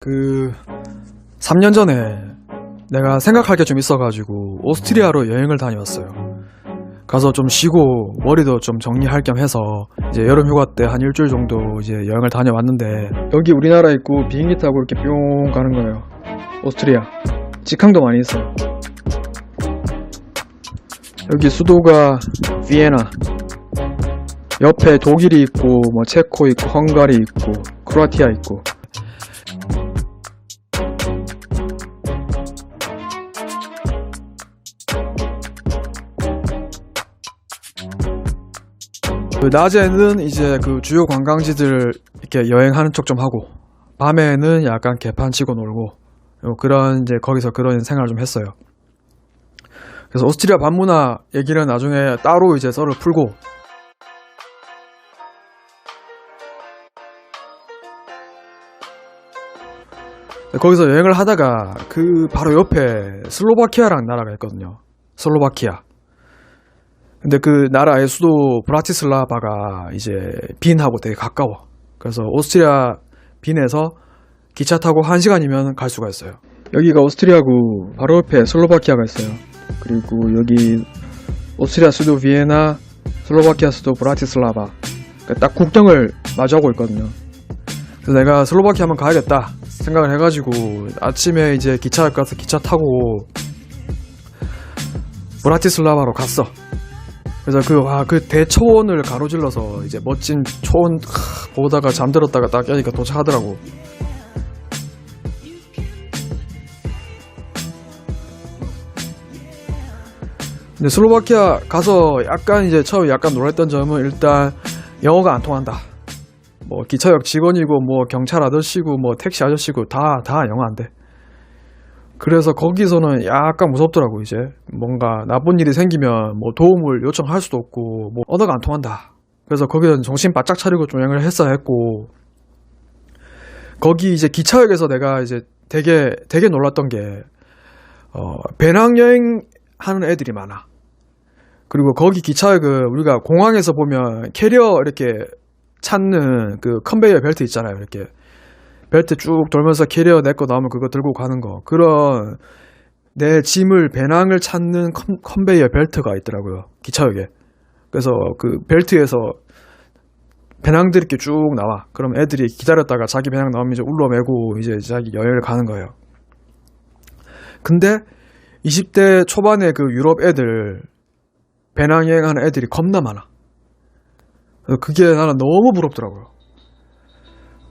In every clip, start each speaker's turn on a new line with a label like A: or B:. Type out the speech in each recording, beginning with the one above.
A: 그 3년 전에 내가 생각할 게 좀 있어가지고 오스트리아로 여행을 다녀왔어요. 가서 좀 쉬고 머리도 좀 정리할 겸 해서 이제 여름 휴가 때 한 일주일 정도 이제 여행을 다녀왔는데 여기 우리나라 있고 비행기 타고 이렇게 뿅 가는 거예요. 오스트리아. 직항도 많이 있어요. 여기 수도가 비에나. 옆에 독일이 있고 뭐 체코 있고 헝가리 있고 크로아티아 있고 그 낮에는 이제 그 주요 관광지들 이렇게 여행하는 쪽좀 하고 밤에는 약간 개판 치고 놀고 요 그런 이제 거기서 그런 생활을 좀 했어요. 그래서 오스트리아 반문화 얘기는 나중에 따로 이제 썰을 풀고 거기서 여행을 하다가 그 바로 옆에 슬로바키아라는 나라가 있거든요. 슬로바키아. 근데 그 나라의 수도 브라티슬라바가 이제 빈하고 되게 가까워. 그래서 오스트리아 빈에서 기차 타고 1시간이면 갈 수가 있어요. 여기가 오스트리아고 바로 옆에 슬로바키아가 있어요. 그리고 여기 오스트리아 수도 비에나, 슬로바키아 수도 브라티슬라바. 그러니까 딱 국경을 마주하고 있거든요. 그래서 내가 슬로바키아 한번 가야겠다 생각을 해가지고 아침에 이제 기차 가서 기차 타고 브라티슬라바로 갔어. 그래서 그, 와, 그 대초원을 가로질러서 이제 멋진 초원 하, 보다가 잠들었다가 딱 깨니까 도착하더라고. 근데 슬로바키아 가서 약간 이제 처음에 약간 놀랐던 점은 일단 영어가 안 통한다. 뭐 기차역 직원이고 뭐 경찰 아저씨고 뭐 택시 아저씨고 다 다 영어 안 돼. 그래서 거기서는 약간 무섭더라고 이제 뭔가 나쁜 일이 생기면 뭐 도움을 요청할 수도 없고 뭐 언어가 안 통한다. 그래서 거기는 정신 바짝 차리고 좀 여행을 했어야 했고 거기 이제 기차역에서 내가 이제 되게 되게 놀랐던 게 어, 배낭여행 하는 애들이 많아. 그리고 거기 기차역은 우리가 공항에서 보면 캐리어 이렇게 찾는 그 컨베이어 벨트 있잖아요. 이렇게 벨트 쭉 돌면서 캐리어 내 거 나오면 그거 들고 가는 거. 그런 내 짐을 배낭을 찾는 컨, 컨베이어 벨트가 있더라고요. 기차역에. 그래서 그 벨트에서 배낭들이 이렇게 쭉 나와. 그럼 애들이 기다렸다가 자기 배낭 나오면 이제 울러매고 이제 자기 여행을 가는 거예요. 근데 20대 초반에 그 유럽 애들 배낭 여행하는 애들이 겁나 많아. 그게 나는 너무 부럽더라고요.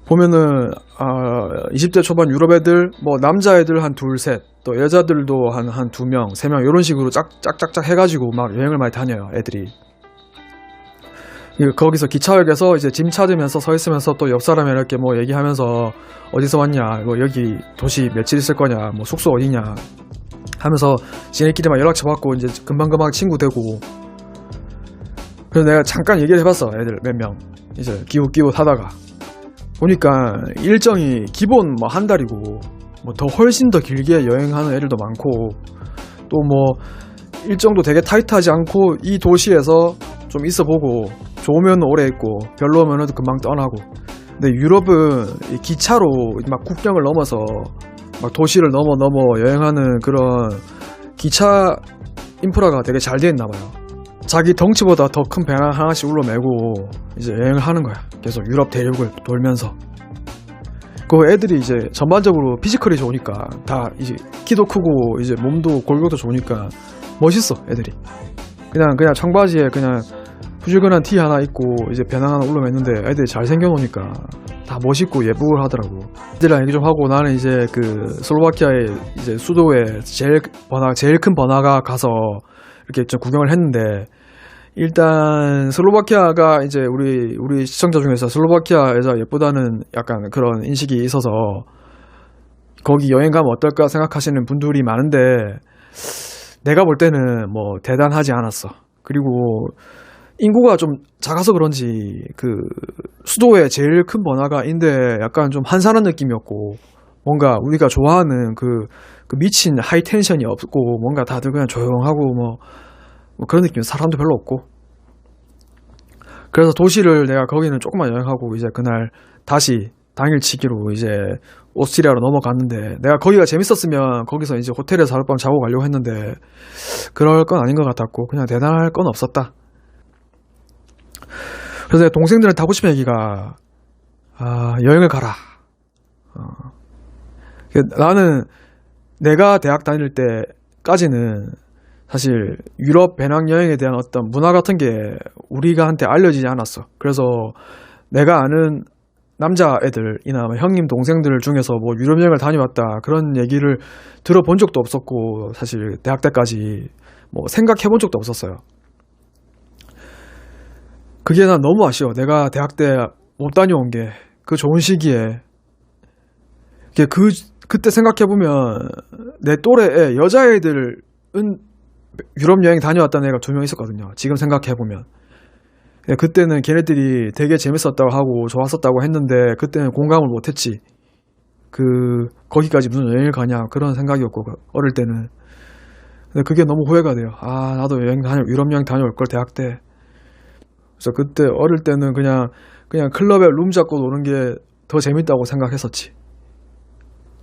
A: 보면은 아, 20대 초반 유럽 애들 뭐 남자 애들 한 둘 셋 또 여자들도 한 한 두 명 세 명 이런 식으로 짝짝짝짝 해가지고 막 여행을 많이 다녀요 애들이. 이- 거기서 기차역에서 이제 짐 찾으면서 서 있으면서 또 옆 사람이 이렇게 뭐 얘기하면서 어디서 왔냐, 뭐 여기 도시 며칠 있을 거냐, 뭐 숙소 어디냐 하면서 지네끼리 막 연락처 받고 이제 금방금방 친구 되고. 그래서 내가 잠깐 얘기를 해봤어 애들 몇 명. 이제 기웃기웃 하다가 보니까 일정이 기본 뭐 한 달이고 뭐 더 훨씬 더 길게 여행하는 애들도 많고 또 뭐 일정도 되게 타이트하지 않고 이 도시에서 좀 있어 보고 좋으면 오래 있고 별로면은 금방 떠나고 근데 유럽은 이 기차로 막 국경을 넘어서 막 도시를 넘어 넘어 여행하는 그런 기차 인프라가 되게 잘돼 있나 봐요. 자기 덩치보다 더 큰 배낭 하나씩 울러매고 이제 여행을 하는 거야. 계속 유럽 대륙을 돌면서. 그 애들이 이제 전반적으로 피지컬이 좋으니까 다 이제 키도 크고 이제 몸도 골격도 좋으니까 멋있어 애들이. 그냥 그냥 청바지에 그냥 후줄근한 티 하나 입고 이제 배낭 하나 울러맸는데 애들이 잘 생겨놓으니까 다 멋있고 예쁘고 하더라고. 애들이랑 얘기 좀 하고 나는 이제 그 슬로바키아의 이제 수도에 제일 번화 제일 큰 번화가 가서 이렇게 좀 구경을 했는데 일단 슬로바키아가 이제 우리 우리 시청자 중에서 슬로바키아 여자 예쁘다는 약간 그런 인식이 있어서 거기 여행 가면 어떨까 생각하시는 분들이 많은데 내가 볼 때는 뭐 대단하지 않았어. 그리고 인구가 좀 작아서 그런지 그 수도의 제일 큰 번화가인데 약간 좀 한산한 느낌이었고 뭔가 우리가 좋아하는 그, 그 미친 하이 텐션이 없고 뭔가 다들 그냥 조용하고 뭐, 뭐 그런 느낌 사람도 별로 없고 그래서 도시를 내가 거기는 조금만 여행하고 이제 그날 다시 당일치기로 이제 오스트리아로 넘어갔는데 내가 거기가 재밌었으면 거기서 이제 호텔에서 하룻밤 자고 가려고 했는데 그럴 건 아닌 것 같았고 그냥 대단할 건 없었다. 그래서 동생들한테 하고 싶은 얘기가 아, 여행을 가라. 어. 그 나는 내가 대학 다닐 때까지는 사실 유럽 배낭 여행에 대한 어떤 문화 같은 게 우리가 한테 알려지지 않았어. 그래서 내가 아는 남자 애들이나 뭐 형님 동생들 중에서 뭐 유럽 여행을 다녀왔다 그런 얘기를 들어본 적도 없었고 사실 대학 때까지 뭐 생각해 본 적도 없었어요. 그게 난 너무 아쉬워. 내가 대학 때 못 다녀온 게 그 좋은 시기에 그 그때 생각해 보면 내 또래의 여자애들은 유럽 여행 다녀왔다는 애가 두 명 있었거든요. 지금 생각해 보면. 예, 그때는 걔네들이 되게 재밌었다고 하고 좋았었다고 했는데 그때는 공감을 못했지. 그 거기까지 무슨 여행을 가냐 그런 생각이었고 그 어릴 때는. 근데 그게 너무 후회가 돼요. 아 나도 여행 다녀 유럽 여행 다녀올 걸 대학 때. 그래서 그때 어릴 때는 그냥 그냥 클럽에 룸 잡고 노는 게 더 재밌다고 생각했었지.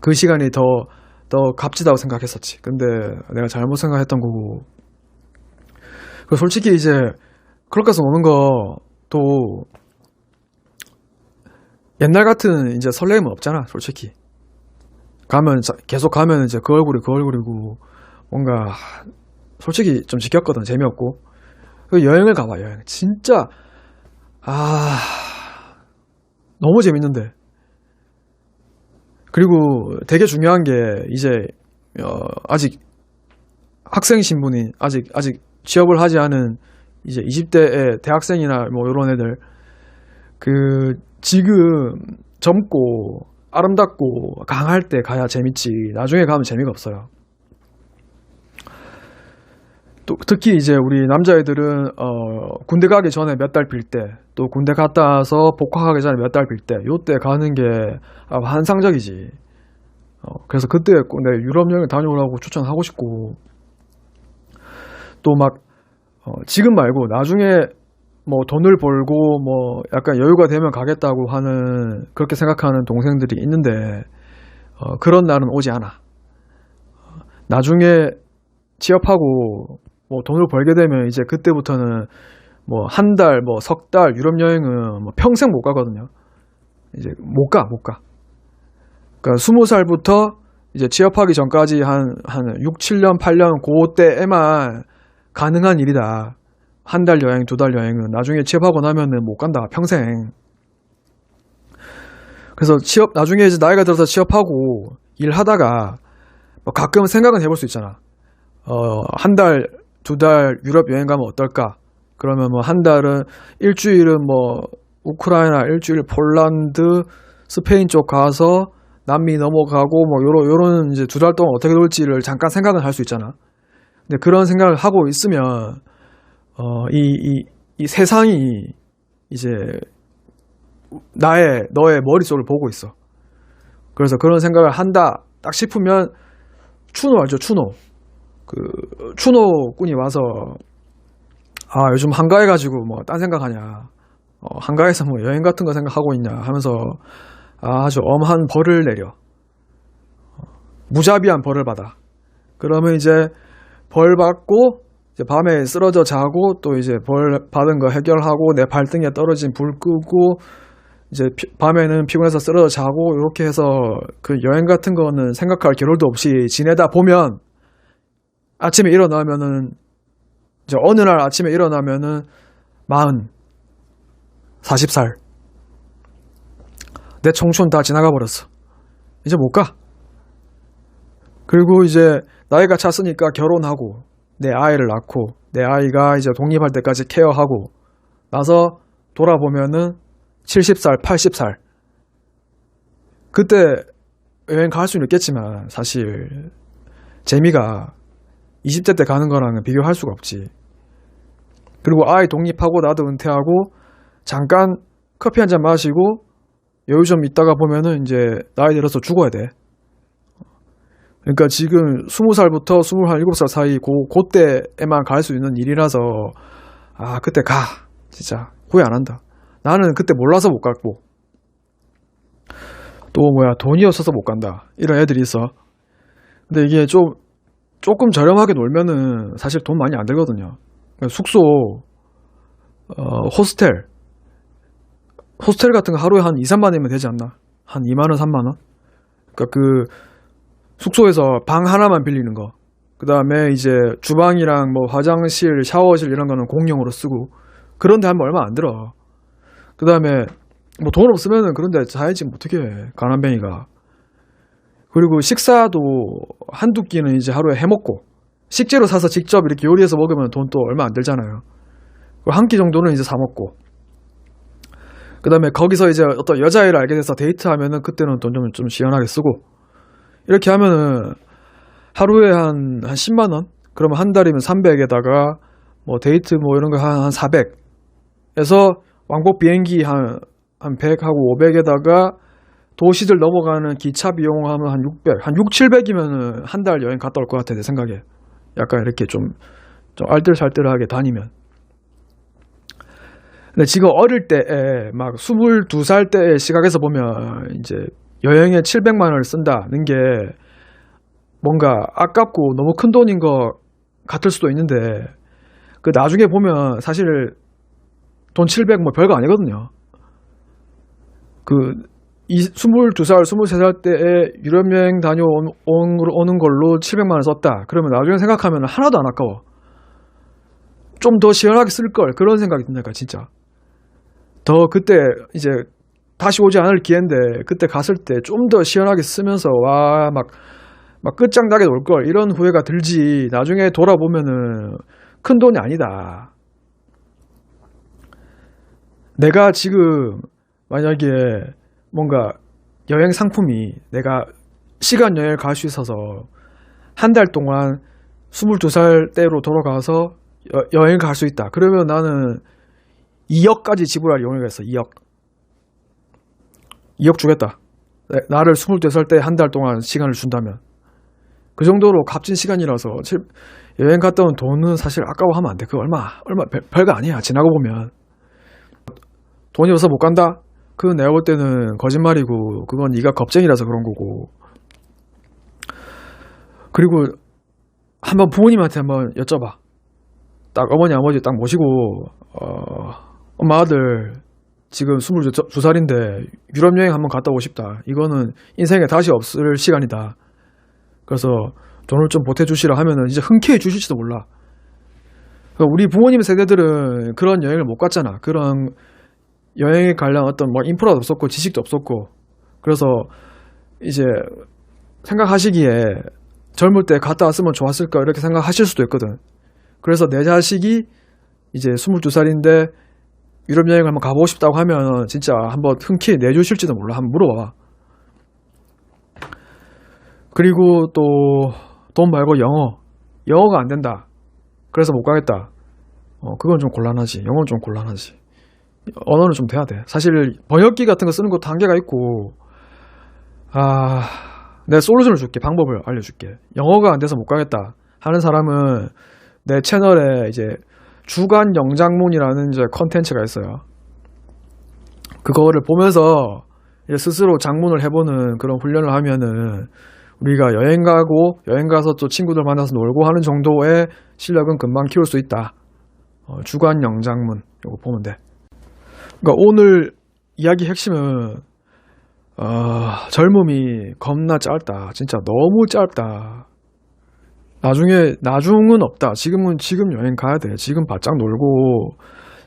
A: 그 시간이 더 더 값지다고 생각했었지. 근데 내가 잘못 생각했던 거고. 그 솔직히 이제 해서 노는 거 또 옛날 같은 이제 설레임은 없잖아, 솔직히. 가면 자- 계속 가면 이제 그 얼굴이 그 얼굴이고 뭔가 솔직히 좀 지켰거든 재미없고 그 여행을 가봐 여행 진짜 아 너무 재밌는데 그리고 되게 중요한 게 이제 어, 아직 학생 신분이 아직 아직 취업을 하지 않은 이제 20대의 대학생이나 뭐 이런 애들 그 지금 젊고 아름답고 강할 때 가야 재밌지 나중에 가면 재미가 없어요. 또 특히 이제 우리 남자애들은 어 군대 가기 전에 몇 달 빌 때 또 군대 갔다 와서 복학하기 전에 몇 달 빌 때 요때 가는 게 아, 환상적이지. 어 그래서 그때 꼭 내 유럽 여행 다녀오라고 추천하고 싶고 또막 어, 지금 말고 나중에 뭐 돈을 벌고 뭐 약간 여유가 되면 가겠다고 하는 그렇게 생각하는 동생들이 있는데 어, 그런 날은 오지 않아. 어, 나중에 취업하고 뭐 돈을 벌게 되면 이제 그때부터는 뭐 한 달, 뭐 석 달 유럽 여행은 뭐 평생 못 가거든요. 이제 못 가, 못 가. 그러니까 스무 살부터 이제 취업하기 전까지 한, 한 6, 7년, 8년 그 때에만 가능한 일이다. 한 달 여행, 두 달 여행은 나중에 취업하고 나면은 못 간다. 평생. 그래서 취업, 나중에 이제 나이가 들어서 취업하고 일하다가 뭐 가끔 생각은 해볼 수 있잖아. 어, 한 달, 두 달 유럽 여행 가면 어떨까? 그러면 뭐 한 달은 일주일은 뭐 우크라이나, 일주일 폴란드, 스페인 쪽 가서 남미 넘어가고 뭐 요런 요런 이제 두 달 동안 어떻게 놀지를 잠깐 생각은 할수 있잖아. 근데 그런 생각을 하고 있으면 어, 이, 이, 이 세상이 이제 나의, 너의 머릿속을 보고 있어. 그래서 그런 생각을 한다 딱 싶으면 추노 알죠? 추노. 그, 추노 군이 와서 아, 요즘 한가해 가지고 뭐 딴 생각하냐. 어, 한가해서 뭐 여행 같은 거 생각하고 있냐 하면서 아주 엄한 벌을 내려. 어, 무자비한 벌을 받아. 그러면 이제 벌 받고 이제 밤에 쓰러져 자고 또 이제 벌 받은 거 해결하고 내 발등에 떨어진 불 끄고 이제 피- 밤에는 피곤해서 쓰러져 자고 이렇게 해서 그 여행 같은 거는 생각할 겨를도 없이 지내다 보면 아침에 일어나면은 이제 어느 날 아침에 일어나면은 마흔 40살. 내 청춘 다 지나가 버렸어. 이제 못 가. 그리고 이제 나이가 찼으니까 결혼하고 내 아이를 낳고 내 아이가 이제 독립할 때까지 케어하고 나서 돌아보면은 70살, 80살. 그때 여행 갈 수는 있겠지만 사실 재미가 20대 때 가는 거랑은 비교할 수가 없지. 그리고 아이 독립하고 나도 은퇴하고 잠깐 커피 한 잔 마시고 여유 좀 있다가 보면은 이제 나이 들어서 죽어야 돼. 그러니까 지금 20살부터 27살 사이 고, 그때에만 갈 수 있는 일이라서 아 그때 가 진짜 후회 안 한다 나는 그때 몰라서 못 갔고 또 뭐야 돈이 없어서 못 간다 이런 애들이 있어 근데 이게 좀 조금 저렴하게 놀면은 사실 돈 많이 안 들거든요. 그러니까 숙소 어, 호스텔. 호스텔 같은 거 하루에 한 2, 3만 원이면 되지 않나? 한 2만 원 3만 원? 그러니까 그 숙소에서 방 하나만 빌리는 거. 그 다음에 이제 주방이랑 뭐 화장실 샤워실 이런 거는 공용으로 쓰고. 그런데 하면 얼마 안 들어. 그 다음에 뭐 돈 없으면은 그런데 자야지 뭐 어떻게 해 가난뱅이가 그리고 식사도 한두 끼는 이제 하루에 해먹고 식재료 사서 직접 이렇게 요리해서 먹으면 돈 또 얼마 안 들잖아요 한 끼 정도는 이제 사 먹고 그 다음에 거기서 이제 어떤 여자애를 알게 돼서 데이트하면은 그때는 돈 좀 좀 시원하게 쓰고 이렇게 하면은 하루에 한, 한 10만원? 그러면 한 달이면 300에다가 뭐 데이트 뭐 이런 거 한, 한 400. 에서 왕복 비행기 한, 한 100하고 500에다가 도시들 넘어가는 기차 비용 하면 한 600, 한 6, 700이면은 한 달 여행 갔다 올 것 같아, 내 생각에. 약간 이렇게 좀, 좀 알뜰살뜰하게 다니면. 근데 지금 어릴 때에 막 22살 때의 시각에서 보면 이제 여행에 700만 원을 쓴다는 게 뭔가 아깝고 너무 큰 돈인 것 같을 수도 있는데 그 나중에 보면 사실 돈 700 뭐 별거 아니거든요. 그 이 22살, 23살 때에 유럽 여행 다녀오는 오는 걸로 700만 원 썼다. 그러면 나중에 생각하면 하나도 안 아까워. 좀 더 시원하게 쓸 걸 그런 생각이 든다니까 진짜. 더 그때 이제 다시 오지 않을 기회인데 그때 갔을 때 좀 더 시원하게 쓰면서 와 막 막 끝장나게 놀 걸 이런 후회가 들지 나중에 돌아보면은 큰 돈이 아니다. 내가 지금 만약에 뭔가 여행 상품이 내가 시간 여행을 갈 수 있어서 한 달 동안 22살 때로 돌아가서 여, 여행을 갈 수 있다. 그러면 나는 2억까지 지불할 용의가 있어. 2억. 2억 주겠다. 네, 나를 22살 때 한 달 동안 시간을 준다면. 그 정도로 값진 시간이라서 칠- 여행 갔다 온 돈은 사실 아까워하면 안 돼. 그 얼마 얼마 별, 별거 아니야. 지나고 보면 돈이 없어 못 간다. 그건 내가 볼 때는 거짓말이고 그건 네가 겁쟁이라서 그런 거고. 그리고 한번 부모님한테 한번 여쭤봐. 딱 어머니 아버지 딱 모시고 어, 엄마 아들 지금 22살인데 유럽 여행 한번 갔다 오고 싶다. 이거는 인생에 다시 없을 시간이다. 그래서 돈을 좀 보태주시라 하면은 이제 흔쾌히 주실지도 몰라. 그러니까 우리 부모님 세대들은 그런 여행을 못 갔잖아. 그런 여행에 관련 어떤 뭐 인프라도 없었고 지식도 없었고 그래서 이제 생각하시기에 젊을 때 갔다 왔으면 좋았을까 이렇게 생각하실 수도 있거든. 그래서 내 자식이 이제 22살인데 유럽 여행 한번 가보고 싶다고 하면 진짜 한번 흔쾌히 내주실지도 몰라. 한번 물어봐. 그리고 또 돈 말고 영어. 영어가 안 된다. 그래서 못 가겠다. 어, 그건 좀 곤란하지. 영어는 좀 곤란하지. 언어는 좀 돼야 돼. 사실 번역기 같은 거 쓰는 것도 한계가 있고, 아, 내가 솔루션을 줄게. 방법을 알려줄게. 영어가 안 돼서 못 가겠다 하는 사람은 내 채널에 이제 주간 영장문이라는 이제 컨텐츠가 있어요. 그거를 보면서 스스로 장문을 해보는 그런 훈련을 하면은 우리가 여행 가고 여행 가서 또 친구들 만나서 놀고 하는 정도의 실력은 금방 키울 수 있다. 어, 주간 영장문 이거 보면 돼. 그러니까 오늘 이야기 핵심은 어, 젊음이 겁나 짧다. 진짜 너무 짧다. 나중에 나중은 없다. 지금은 지금 여행 가야 돼. 지금 바짝 놀고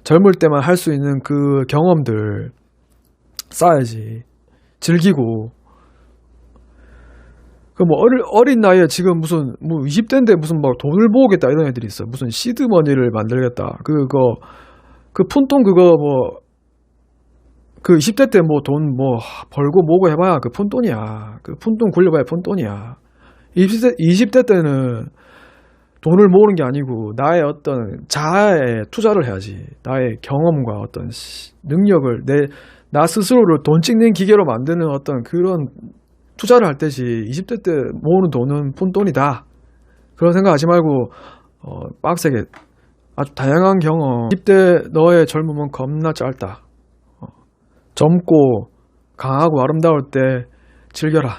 A: 젊을 때만 할 수 있는 그 경험들 쌓아야지. 즐기고. 그뭐 어린 나이에 지금 무슨 뭐 20대인데 무슨 막 돈을 모으겠다 이런 애들이 있어. 무슨 시드머니를 만들겠다. 그거 그 푼돈 그거 뭐 그 20대 때 뭐돈뭐 벌고 뭐고 해봐야 그 푼돈이야. 그 푼돈 굴려봐야 푼돈이야. 20대, 20대 때는 돈을 모으는 게 아니고 나의 어떤 자아에 투자를 해야지. 나의 경험과 어떤 시- 능력을 내, 나 스스로를 돈 찍는 기계로 만드는 어떤 그런 투자를 할 때지 20대 때 모으는 돈은 푼돈이다. 그런 생각하지 말고 어, 빡세게 아주 다양한 경험 20대 너의 젊음은 겁나 짧다. 어, 젊고 강하고 아름다울 때 즐겨라.